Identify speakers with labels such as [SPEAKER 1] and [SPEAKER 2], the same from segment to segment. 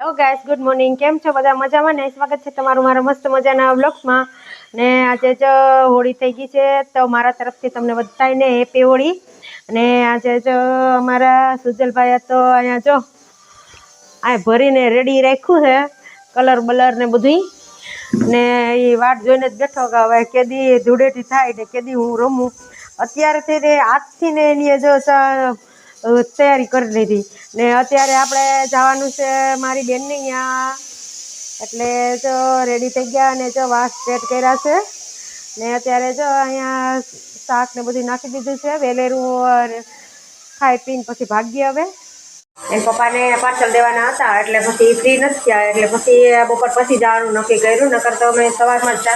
[SPEAKER 1] Hello guys good morning કેમ છો? બધા મજામાં ને? સ્વાગત છે તમારું મારા મસ્ત મજાના વ્લોગ્સમાં ને આજે જો હોળી થઈ ગઈ છે, તો મારા તરફથી તમને બધાને હેપી હોળી. અને આજે જો અમારા સુજલભાઈ તો અહીંયા જો, આ ભરીને રેડી રાખ્યું છે કલર બલર ને બધું ને એ વાટ જોઈને જ બેઠો કે હવે કેદી ધૂળેટી થાય ને કેદી હું રમું. અત્યારેથી ને આજથી ને એની જો તૈયારી કરી લીધી. ને અત્યારે આપણે જવાનું છે મારી બેનની અહીંયા એટલે જો રેડી થઈ ગયા અને જો વાસ સેટ કર્યા છે. ને અત્યારે જો અહીંયા શાક ને બધું નાખી દીધું છે. વેલેરું ખાઈ પીને પછી ભાગીએ હવે. એ પપ્પાને પાર્સલ દેવાના હતા, એટલે પછી ફ્રી નથી થયા. એટલે પછી બપોર પછી જવાનું નક્કી કર્યું. નકર તો અમે સવારમાં જ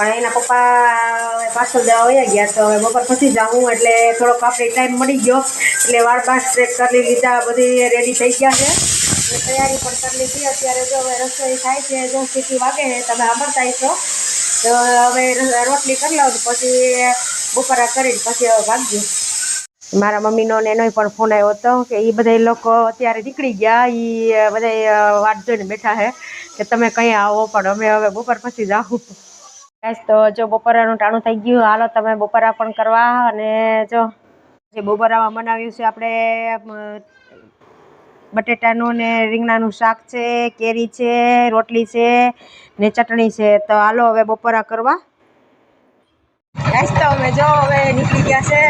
[SPEAKER 1] પણ એના પપ્પા પાછળ દેવા વયા ગયા તો હવે બપોર પછી જાઉં એટલે થોડોક આપણે ટાઈમ મળી ગયો. એટલે વાળ બાર સ્ટ્રેટ કરી લીધા, બધી રેડી થઈ ગયા છે. એટલે તૈયારી પણ કરી લીધી. અત્યારે જો હવે રસોઈ થાય છે, જો સીટી વાગે છે, તમે સાંભળતા છો તો હવે રોટલી કરી લઉં પછી બપોરા કરીને પછી હવે ભાગ્યું મારા મમ્મીનો ને એનો પણ ફોન આવ્યો હતો કે એ બધા લોકો અત્યારે નીકળી ગયા. એ બધા વાટ જોઈને બેઠા છે કે તમે કંઈ આવો પણ અમે હવે બપોર પછી જાઉં. બસ તો જો બપોરાનું ટાણું થઈ ગયું હાલો તમે બપોરા પણ કરવા અને જો જે બપોરામાં બનાવ્યું છે આપણે બટેટાનું ને રીંગણાનું શાક છે કેરી છે રોટલી છે ને ચટણી છે. તો હાલો હવે બપોરા કરવા. ગાઈસ તો અમે જો હવે નીકળી ગયા છે.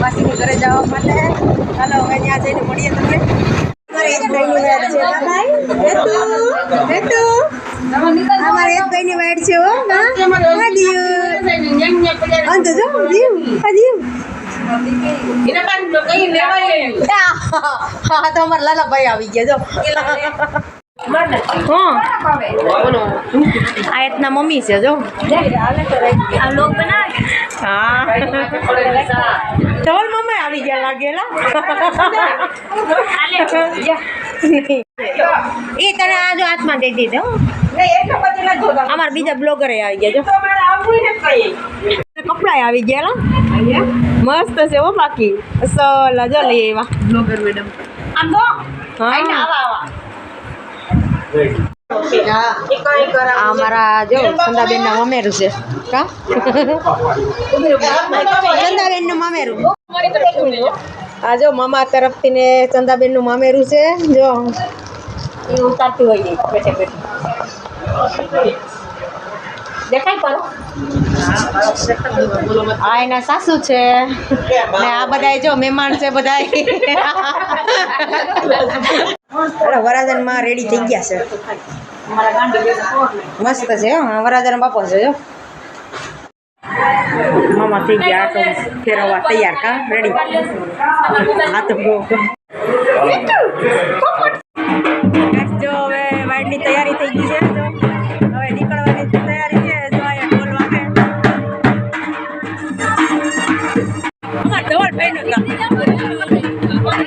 [SPEAKER 1] માસીની ઘરે જવા માટે. ચાલો હવે ત્યાં જઈને મળીએ તમને અમારે એક ભાઈની વાડ છે હા ભાઈ હેતુ હેતુ અમારે એક ભાઈની વાડ છે હો ના હા દિયુ અંત જો દિયુ હા દિયુ હા તો અમારા લાલાભાઈ આવી ગયા જો હા આ એતના મમ્મી છે જો આ લોક બનાવે હા ચલ મમ્મી આવી ગયા લાગેલા એ તને આ જો હાથમાં દઈ દીધો. અમારા બીજા બ્લોગર આવી ગયા જો. કપડા આવી ગયા મસ્ત છે હો બાકી. સલ જો લઈ આવ્યા. બ્લોગર મેડમ આમ તો? અમારા જો સંદાબેન ના મામેરું છે. કા? ચંદાબેનનું મામેરું. આ જો મામા તરફથી ને ચંદાબેનનું મામેરું છે જો. એ ઉતારતી હોય બેઠે બેઠે. દેખાય પર આ એના સાસુ છે. ને આ બધાય જો મહેમાન છે બધાય. વરાજનમાં રેડી થઈ ગયા છે. મસ્ત છે હો. વરાજન બાપો છે જો. મામા થઈ ગયા તો ફેરવવા તૈયાર કા રેડી હાથ જો હવે વાઈડની તૈયારી થઈ ગઈ છે હવે નીકળવાની તૈયારી છે જો અહીંયા કે વાગે અમાર ભાઈ ભાઈનો મારો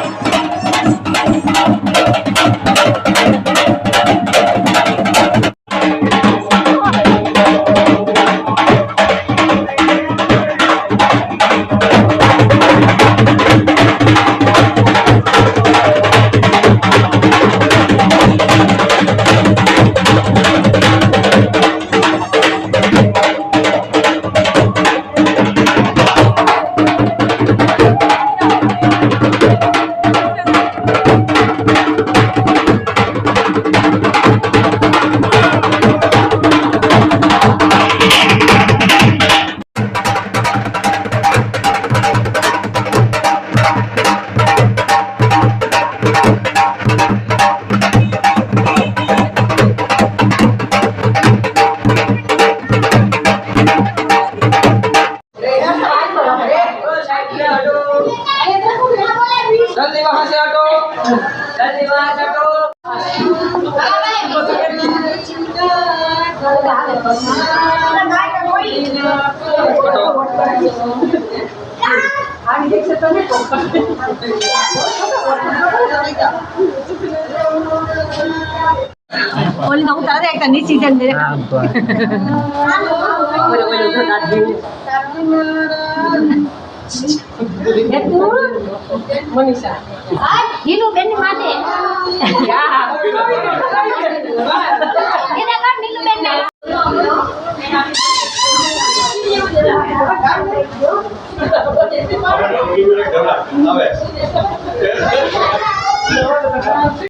[SPEAKER 2] ઓલી તો હું તારે એક નીચી જઈને દે. તો મનીષા.
[SPEAKER 3] હીનું બેન માટે A ver.